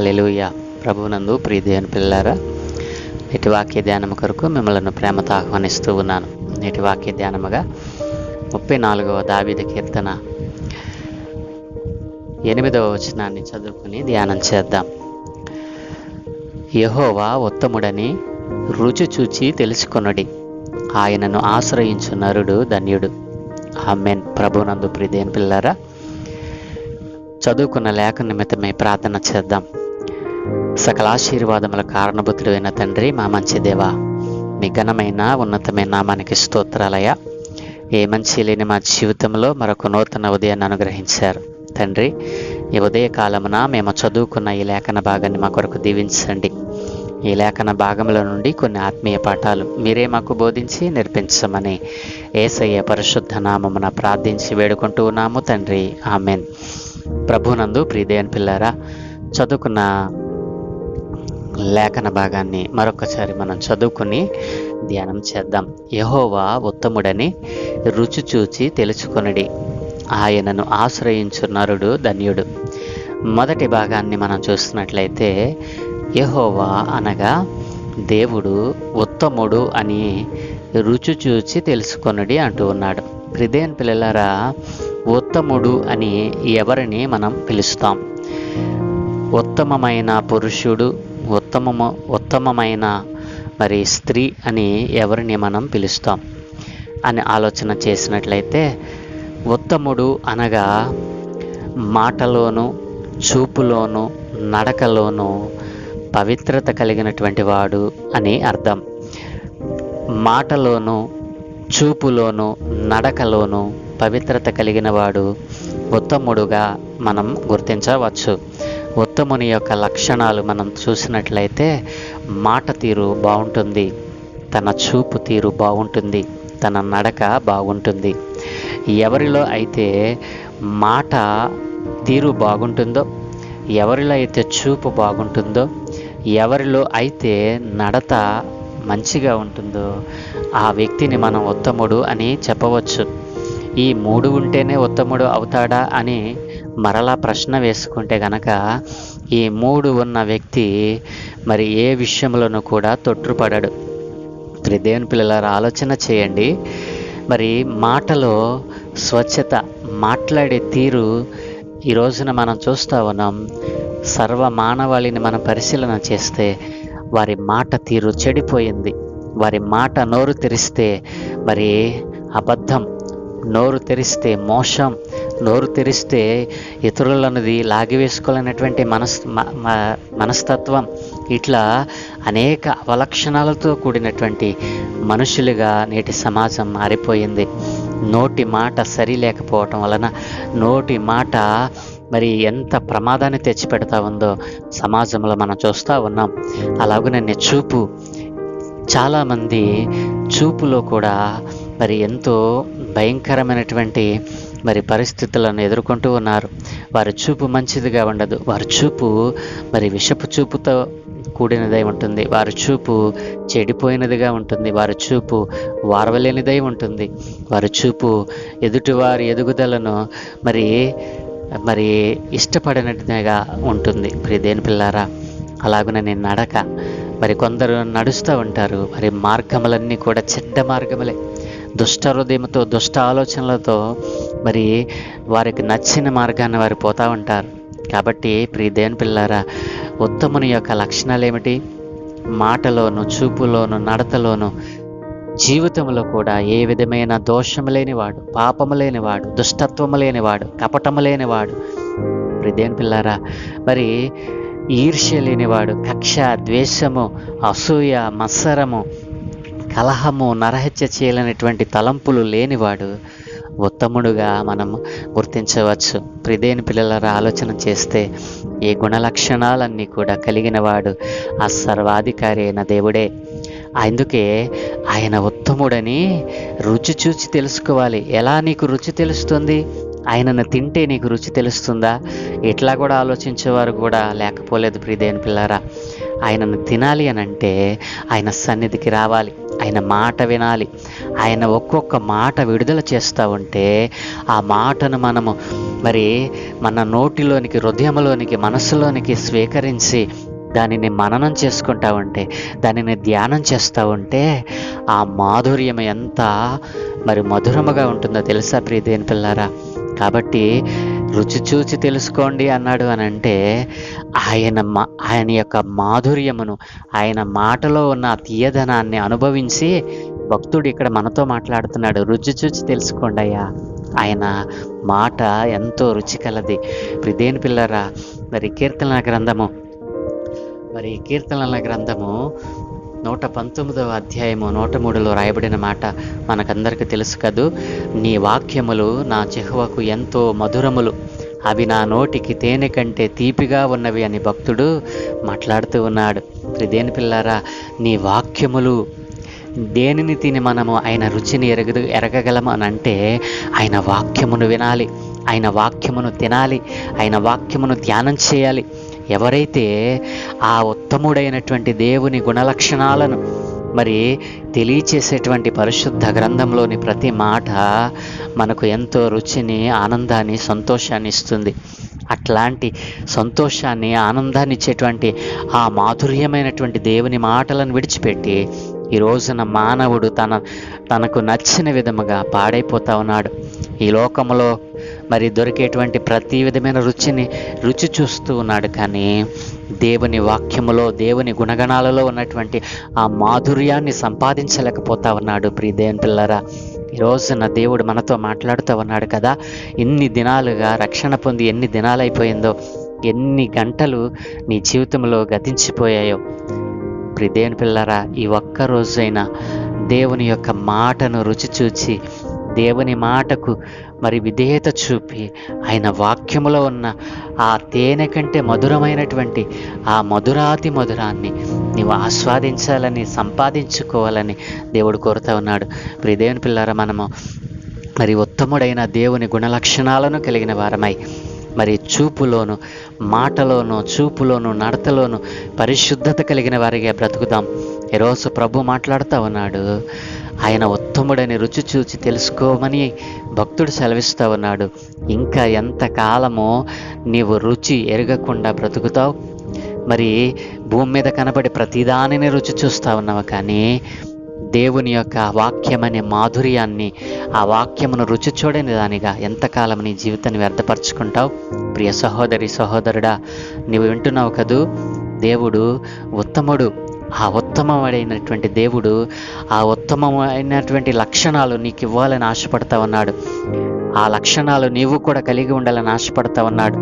Hallelujah ప్రభునందు ప్రీదేవని పిల్లారా నేటి వాక్య ధ్యానం కొరకు మిమ్మల్ని ప్రేమతో ఆహ్వానిస్తూ ఉన్నాను. నేటి వాక్య ధ్యానముగా ముప్పై నాలుగవ దావిద కీర్తన ఎనిమిదవ వచనాన్ని చదువుకుని ధ్యానం చేద్దాం. యహోవా ఉత్తముడని రుచి చూచి తెలుసుకొనుడి. ఆయనను ఆశ్రయించు నరుడు ధన్యుడు. ఆమెన్. ప్రభునందు ప్రిదేన్ పిల్లారా చదువుకున్న లేఖ నిమిత్తమై ప్రార్థన చేద్దాం. సకల ఆశీర్వాదముల కారణభూతుడు అయిన తండ్రి మా మంచి దేవ మీ ఘనమైన ఉన్నతమైన నామానికి స్తోత్రాలయ ఏ మంచి లేని మా జీవితంలో మరొక నూతన ఉదయాన్ని అనుగ్రహించారు. తండ్రి ఈ ఉదయ కాలమున మేము చదువుకున్న ఈ లేఖన భాగాన్ని మా కొరకు దీవించండి. ఈ లేఖన భాగంలో నుండి కొన్ని ఆత్మీయ పాఠాలు మీరే మాకు బోధించి నేర్పించమని ఏసయ్య పరిశుద్ధ నామమున ప్రార్థించి వేడుకుంటూ ఉన్నాము తండ్రి. ఆమెన్. ప్రభునందు ప్రియదేవన్ పిల్లారా చదువుకున్న లేఖన భాగాన్ని మరొకసారి మనం చదువుకుని ధ్యానం చేద్దాం. యహోవా ఉత్తముడని రుచి చూచి తెలుసుకొనడి. ఆయనను ఆశ్రయించు నరుడు ధన్యుడు. మొదటి భాగాన్ని మనం చూస్తున్నట్లయితే యహోవా అనగా దేవుడు ఉత్తముడు అని రుచి చూచి తెలుసుకొనడి అంటూ ఉన్నాడు. హృదయం పిల్లలారా ఉత్తముడు అని ఎవరిని మనం పిలుస్తాం? ఉత్తమమైన పురుషుడు ఉత్తమము ఉత్తమమైన మరి స్త్రీ అని ఎవరిని మనం పిలుస్తాం? అని ఆలోచన చేసినట్లయితే ఉత్తముడు అనగా మాటలోను చూపులోను నడకలోను పవిత్రత కలిగినటువంటి వాడు అని అర్థం. మాటలోను చూపులోను నడకలోను పవిత్రత కలిగిన వాడు ఉత్తముడుగా మనం గుర్తించవచ్చు. ఉత్తముని యొక్క లక్షణాలు మనం చూసినట్లయితే మాట తీరు బాగుంటుంది తన చూపు తీరు బాగుంటుంది తన నడక బాగుంటుంది. ఎవరిలో అయితే మాట తీరు బాగుంటుందో ఎవరిలో అయితే చూపు బాగుంటుందో ఎవరిలో అయితే నడత మంచిగా ఉంటుందో ఆ వ్యక్తిని మనం ఉత్తముడు అని చెప్పవచ్చు. ఈ మూడు ఉంటేనే ఉత్తముడు అవుతాడా అని మరలా ప్రశ్న వేసుకుంటే గనక ఈ మూడు ఉన్న వ్యక్తి మరి ఏ విషయంలోనూ కూడా తొట్టుపడడు దేవుని పిల్లల ఆలోచన చేయండి. మరి మాటలో స్వచ్ఛత మాట్లాడే తీరు ఈ రోజున మనం చూస్తూ ఉన్నాం. సర్వ మానవాళిని మనం పరిశీలన చేస్తే వారి మాట తీరు చెడిపోయింది. వారి మాట నోరు తెరిస్తే మరి అబద్ధం నోరు తెరిస్తే మోసం నోరు తెరిస్తే ఇతరులన్నది లాగివేసుకోవాలనేటువంటి మనస్ మనస్తత్వం ఇట్లా అనేక అవలక్షణాలతో కూడినటువంటి మనుషులుగా నేటి సమాజం మారిపోయింది. నోటి మాట సరి లేకపోవటం వలన నోటి మాట మరి ఎంత ప్రమాదాన్ని తెచ్చిపెడతా ఉందో సమాజంలో మనం చూస్తూ ఉన్నాం. అలాగనే చూపు చాలామంది చూపులో కూడా మరి ఎంతో భయంకరమైనటువంటి మరి పరిస్థితులను ఎదుర్కొంటూ ఉన్నారు. వారి చూపు మంచిదిగా ఉండదు. వారి చూపు మరి విషపు చూపుతో కూడినదై ఉంటుంది. వారి చూపు చెడిపోయినదిగా ఉంటుంది. వారి చూపు వారవలేనిదై ఉంటుంది. వారి చూపు ఎదుటివారి ఎదుగుదలను మరి మరి ఇష్టపడినట్టుగా ఉంటుంది. మరి దేని పిల్లారా అలాగున నేను నడక. మరి కొందరు నడుస్తూ ఉంటారు. మరి మార్గములన్నీ కూడా చెడ్డ మార్గములే. దుష్ట హృదయంతో దుష్ట ఆలోచనలతో మరి వారికి నచ్చిన మార్గాన్ని వారు పోతూ ఉంటారు. కాబట్టి ప్రియ పిల్లారా ఉత్తముని యొక్క లక్షణాలు ఏమిటి మాటలోను చూపులోను నడతలోను జీవితంలో కూడా ఏ విధమైన దోషము లేనివాడు పాపము లేనివాడు దుష్టత్వము లేనివాడు కపటము లేనివాడు ప్రిదేన్ పిల్లారా మరి ఈర్ష్య లేనివాడు కక్ష ద్వేషము అసూయ మత్సరము కలహము నరహత్య చేయలేనటువంటి తలంపులు లేనివాడు ఉత్తముడుగా మనం గుర్తించవచ్చు. ప్రిదేని పిల్లల ఆలోచన చేస్తే ఈ గుణలక్షణాలన్నీ కూడా కలిగిన వాడు ఆ సర్వాధికారి అయిన దేవుడే. అందుకే ఆయన ఉత్తముడని రుచి చూచి తెలుసుకోవాలి. ఎలా నీకు రుచి తెలుస్తుంది? ఆయనను తింటే నీకు రుచి తెలుస్తుందా? ఇట్లా కూడా ఆలోచించేవారు కూడా లేకపోలేదు ప్రిదేని పిల్లారా ఆయనను తినాలి అని అంటే ఆయన సన్నిధికి రావాలి ఆయన మాట వినాలి. ఆయన ఒక్కొక్క మాట విడుదల చేస్తూ ఉంటే ఆ మాటను మనము మరి మన నోటిలోనికి హృదయంలోనికి మనసులోనికి స్వీకరించి దానిని మననం చేసుకుంటా ఉంటే దానిని ధ్యానం చేస్తూ ఉంటే ఆ మాధుర్యం ఎంత మరి మధురముగా ఉంటుందో తెలుసా ప్రియదేని పిల్లారా? కాబట్టి రుచి చూచి తెలుసుకోండి అన్నాడు అని అంటే ఆయన మా ఆయన యొక్క మాధుర్యమును ఆయన మాటలో ఉన్న తీయదనాన్ని అనుభవించి భక్తుడు ఇక్కడ మనతో మాట్లాడుతున్నాడు. రుచి చూచి తెలుసుకోండి అయ్యా. ఆయన మాట ఎంతో రుచికలది ప్రిదేని పిల్లరా? మరి కీర్తన గ్రంథము. మరి కీర్తనల గ్రంథము నూట పంతొమ్మిదవ అధ్యాయము నూట మూడులో రాయబడిన మాట మనకందరికీ తెలుసు కదూ? నీ వాక్యములు నా చెహువకు ఎంతో మధురములు. అవి నా నోటికి తేనె కంటే తీపిగా ఉన్నవి అని భక్తుడు మాట్లాడుతూ ఉన్నాడు. దేని పిల్లారా నీ వాక్యములు దేనిని తిని మనము ఆయన రుచిని ఎరగ ఎరగగలము అని అంటే ఆయన వాక్యమును వినాలి. ఆయన వాక్యమును తినాలి. ఆయన వాక్యమును ధ్యానం చేయాలి. ఎవరైతే ఆ ఉత్తముడైనటువంటి దేవుని గుణలక్షణాలను మరి తెలియచేసేటువంటి పరిశుద్ధ గ్రంథంలోని ప్రతి మాట మనకు ఎంతో రుచిని ఆనందాన్ని సంతోషాన్ని ఇస్తుంది. అట్లాంటి సంతోషాన్ని ఆనందాన్ని ఇచ్చేటువంటి ఆ మాధుర్యమైనటువంటి దేవుని మాటలను విడిచిపెట్టి ఈ రోజున మానవుడు తన తనకు నచ్చిన విధముగా పాడైపోతా ఉన్నాడు. ఈ లోకంలో మరి దొరికేటువంటి ప్రతి విధమైన రుచిని రుచి చూస్తూ ఉన్నాడు. కానీ దేవుని వాక్యములో దేవుని గుణగణాలలో ఉన్నటువంటి ఆ మాధుర్యాన్ని సంపాదించలేకపోతా ఉన్నాడు ప్రియ దేవుని పిల్లరా. ఈ రోజున దేవుడు మనతో మాట్లాడుతూ ఉన్నాడు కదా ఇన్ని దినాలుగా రక్షణ పొంది ఎన్ని దినాలు అయిపోయిందో ఎన్ని గంటలు నీ జీవితంలో గతించిపోయాయో. ప్రియ దేవుని పిల్లరా ఈ ఒక్క రోజైనా దేవుని యొక్క మాటను రుచి చూచి దేవుని మాటకు మరి విధేయత చూపి ఆయన వాక్యములో ఉన్న ఆ తేనె కంటే మధురమైనటువంటి ఆ మధురాతి మధురాన్ని నీవు ఆస్వాదించాలని సంపాదించుకోవాలని దేవుడు కోరుతా ఉన్నాడు. ప్రియ దేవుని పిల్లారా మనము మరి ఉత్తముడైన దేవుని గుణలక్షణాలను కలిగిన వారమై మరి చూపులోను మాటలోను చూపులోను నడతలోను పరిశుద్ధత కలిగిన వారిగా బ్రతుకుదాం. ఈరోజు ప్రభు మాట్లాడుతూ ఉన్నాడు. ఆయన ఉత్తముడని రుచి చూచి తెలుసుకోమని భక్తుడు సెలవిస్తూ ఉన్నాడు. ఇంకా ఎంతకాలమో నీవు రుచి ఎరగకుండా బ్రతుకుతావు. మరి భూమి మీద కనబడి ప్రతిదానిని రుచి చూస్తూ ఉన్నావు కానీ దేవుని యొక్క వాక్యం అనే మాధుర్యాన్ని ఆ వాక్యమును రుచి చూడని దానిగా ఎంతకాలం నీ జీవితాన్ని వ్యర్థపరచుకుంటావు? ప్రియ సహోదరి సహోదరుడా నీవు వింటున్నావు కదూ? దేవుడు ఉత్తముడు ఆ ఉత్తమమైనటువంటి దేవుడు ఆ ఉత్తమమైనటువంటి లక్షణాలు నీకు ఇవ్వాలని ఆశపడతా ఉన్నాడు. ఆ లక్షణాలు నీవు కూడా కలిగి ఉండాలని ఆశపడతా ఉన్నాడు.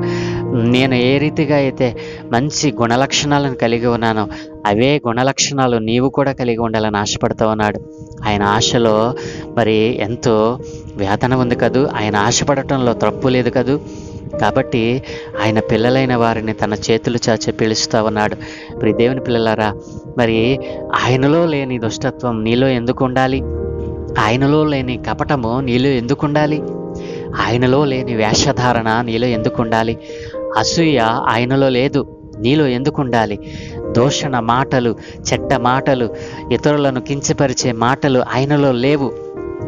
నేను ఏ రీతిగా అయితే మంచి గుణలక్షణాలను కలిగి ఉన్నానో అవే గుణలక్షణాలు నీవు కూడా కలిగి ఉండాలని ఆశపడతా ఉన్నాడు. ఆయన ఆశలో మరి ఎంతో వేదన ఉంది కదూ? ఆయన ఆశపడటంలో తప్పు లేదు కదూ? కాబట్టి ఆయన పిల్లలైన వారిని తన చేతులు చాచి పిలుస్తా ఉన్నాడు. మరి దేవుని పిల్లలారా మరి ఆయనలో లేని దుష్టత్వం నీలో ఎందుకు ఉండాలి? ఆయనలో లేని కపటము నీలో ఎందుకు ఉండాలి? ఆయనలో లేని వేషధారణ నీలో ఎందుకు ఉండాలి? అసూయ ఆయనలో లేదు నీలో ఎందుకు ఉండాలి? దోషణ మాటలు చెడ్డ మాటలు ఇతరులను కించపరిచే మాటలు ఆయనలో లేవు.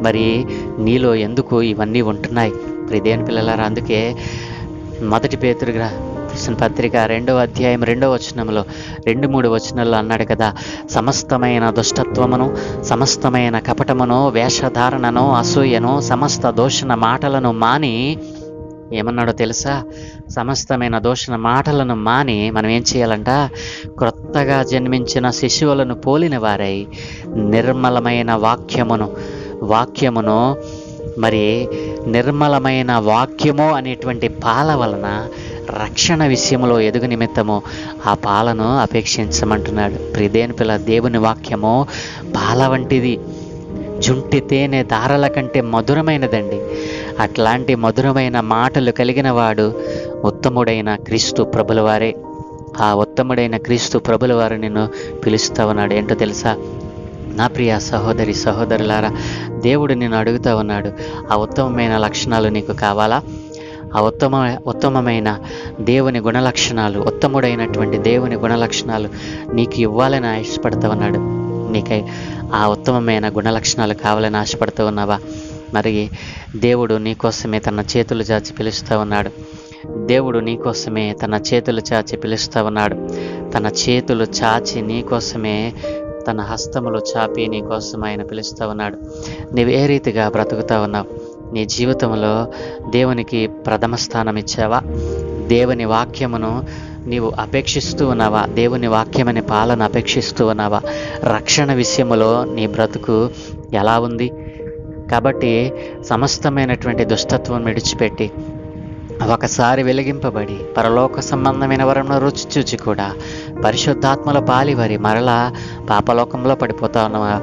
మరి నీలో ఎందుకు ఇవన్నీ ఉంటున్నాయి? ప్రిదేని పిల్లలారా అందుకే మొదటి పేతురుగా పత్రిక రెండవ అధ్యాయం రెండవ వచనంలో రెండు మూడు వచనంలో అన్నాడు కదా సమస్తమైన దుష్టత్వమును సమస్తమైన కపటమును వేషధారణను అసూయను సమస్త దోషణ మాటలను మాని ఏమన్నాడో తెలుసా? సమస్తమైన దోషణ మాటలను మాని మనం ఏం చేయాలంట? క్రొత్తగా జన్మించిన శిశువులను పోలిన వారై నిర్మలమైన వాక్యమును వాక్యమును మరి నిర్మలమైన వాక్యము అనేటువంటి పాల వలన రక్షణ విషయంలో ఎదుగు నిమిత్తము ఆ పాలను అపేక్షించమంటున్నాడు. ప్రిదేని పిల్ల దేవుని వాక్యము పాల వంటిది. జుంటి తేనె దారల కంటే మధురమైనదండి. అట్లాంటి మధురమైన మాటలు కలిగిన వాడు ఉత్తముడైన క్రీస్తు ప్రభులవారే. ఆ ఉత్తముడైన క్రీస్తు ప్రభులవారు నిన్ను పిలుస్తా ఉన్నాడు ఏంటో తెలుసా? నా ప్రియ సహోదరి సహోదరులారా దేవుడు నిన్ను అడుగుతా ఉన్నాడు. ఆ ఉత్తమమైన లక్షణాలు నీకు కావాలా? ఆ ఉత్తమ ఉత్తమమైన దేవుని గుణలక్షణాలు ఉత్తముడైనటువంటి దేవుని గుణలక్షణాలు నీకు ఇవ్వాలని ఆశపడుతూ ఉన్నాడు. నీకై ఆ ఉత్తమమైన గుణలక్షణాలు కావాలని ఆశపడుతూ ఉన్నావా? మరి దేవుడు నీకోసమే తన చేతులు చాచి పిలుస్తూ ఉన్నాడు. దేవుడు నీకోసమే తన చేతులు చాచి పిలుస్తూ ఉన్నాడు. తన చేతులు చాచి నీకోసమే తన హస్తములు చాపి నీకోసం ఆయన పిలుస్తూ ఉన్నాడు. నీవు ఏ రీతిగా బ్రతుకుతా ఉన్నావు? నీ జీవితంలో దేవునికి ప్రథమ స్థానం ఇచ్చావా? దేవుని వాక్యమును నీవు అపేక్షిస్తూ ఉన్నావా? దేవుని వాక్యమనే పాలన అపేక్షిస్తూ ఉన్నావా? రక్షణ విషయములో నీ బ్రతుకు ఎలా ఉంది? కాబట్టి సమస్తమైనటువంటి దుష్టత్వం విడిచిపెట్టి ఒకసారి వెలిగింపబడి పరలోక సంబంధమైన వరమును రుచి చూచి కూడా పరిశుద్ధాత్మల పాలివరి మరలా పాపలోకంలో పడిపోతా ఉన్నావా?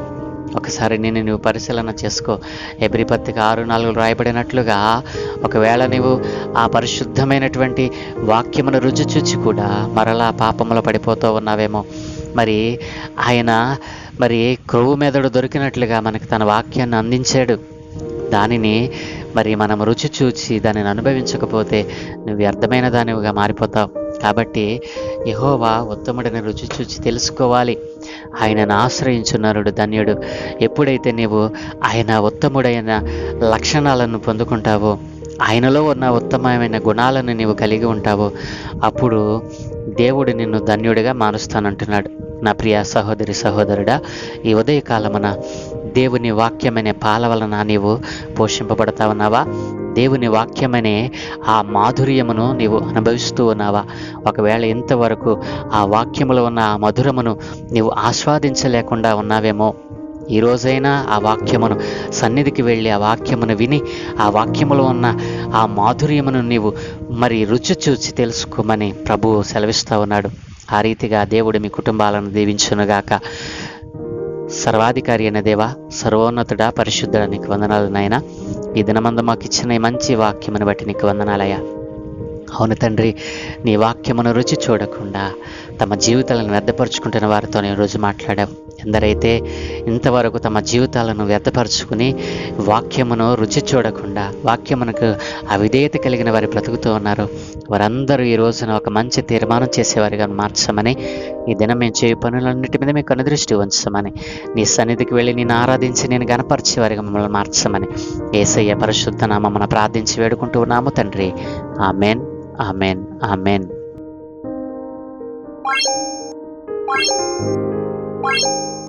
ఒకసారి నేను నువ్వు పరిశీలన చేసుకో. ఎబ్రి పత్రిక ఆరు నాలుగు రాయబడినట్లుగా ఒకవేళ నీవు ఆ పరిశుద్ధమైనటువంటి వాక్యమును రుచి చూచి కూడా మరలా పాపంలో పడిపోతూ ఉన్నావేమో. మరి ఆయన మరి క్రొవ్వు మెదడు దొరికినట్లుగా మనకి తన వాక్యాన్ని అందించాడు. దానిని మరి మనం రుచి చూచి దానిని అనుభవించకపోతే నువ్వు వ్యర్థమైన దానివిగా మారిపోతావు. కాబట్టి యహోవా ఉత్తముడిని రుచి చూచి తెలుసుకోవాలి. ఆయనను ఆశ్రయించున్నాడు ధన్యుడు. ఎప్పుడైతే నీవు ఆయన ఉత్తముడైన లక్షణాలను పొందుకుంటావో ఆయనలో ఉన్న ఉత్తమమైన గుణాలను నీవు కలిగి ఉంటావో అప్పుడు దేవుడు నిన్ను ధన్యుడిగా మారుస్తానంటున్నాడు. నా ప్రియ సహోదరి సహోదరుడా ఈ ఉదయకాలమున దేవుని వాక్యమనే పాల వలన నీవు పోషింపబడతా ఉన్నావా? దేవుని వాక్యమనే ఆ మాధుర్యమును నీవు అనుభవిస్తూ ఉన్నావా? ఒకవేళ ఇంతవరకు ఆ వాక్యములో ఉన్న ఆ మధురమును నీవు ఆస్వాదించలేకుండా ఉన్నావేమో? ఈ రోజైనా ఆ వాక్యమును సన్నిధికి వెళ్ళి ఆ వాక్యమును విని ఆ వాక్యములో ఉన్న ఆ మాధుర్యమును నీవు మరి రుచి చూచి తెలుసుకోమని ప్రభువు సెలవిస్తూ ఉన్నాడు. ఆ రీతిగా దేవుడు మీ కుటుంబాలను దీవించునుగాక. సర్వాధికారి అయిన దేవా సర్వోన్నతుడా పరిశుద్ధుడ నీకు వందనాలు నాయన. ఈ దినమందు మాకు ఇచ్చిన మంచి వాక్యమును బట్టి నీకు వందనాలయ్యా. అవును తండ్రి నీ వాక్యమును రుచి చూడకుండా తమ జీవితాలను వ్యర్థపరుచుకుంటున్న వారితో నేను రోజు మాట్లాడావు ఎందరైతే ఇంతవరకు తమ జీవితాలను వ్యర్థపరుచుకుని వాక్యమును రుచి చూడకుండా వాక్యమునకు అవిధేయత కలిగిన వారి బ్రతుకుతూ ఉన్నారు. వారందరూ ఈ రోజున ఒక మంచి తీర్మానం చేసేవారిగా మార్చమని ఈ దినం మేము చేయ పనులన్నిటి మీద మీకు కనుదృష్టి ఉంచమని. నీ సన్నిధికి వెళ్ళి నేను ఆరాధించి నేను గనపరిచేవారిగా మమ్మల్ని మార్చమని. ఏసయ్య పరిశుద్ధ నామమున ప్రార్థించి వేడుకుంటూ ఉన్నాము తండ్రి. Amen amen amen. Thank you.